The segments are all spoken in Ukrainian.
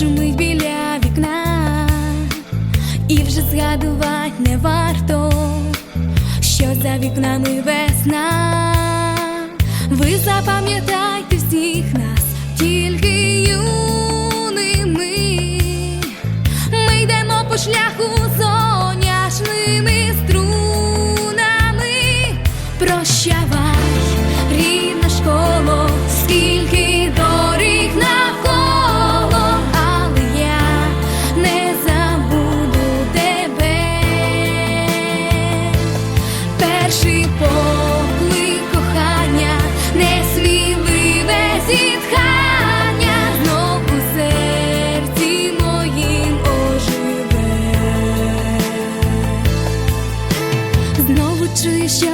шумить біля вікна, і вже згадувати не варто, що за вікнами весна. Ви запам'ятайте всіх нас, тільки юними. Ми йдемо по шляху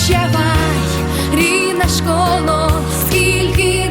Прощавай, рідна школо, скільки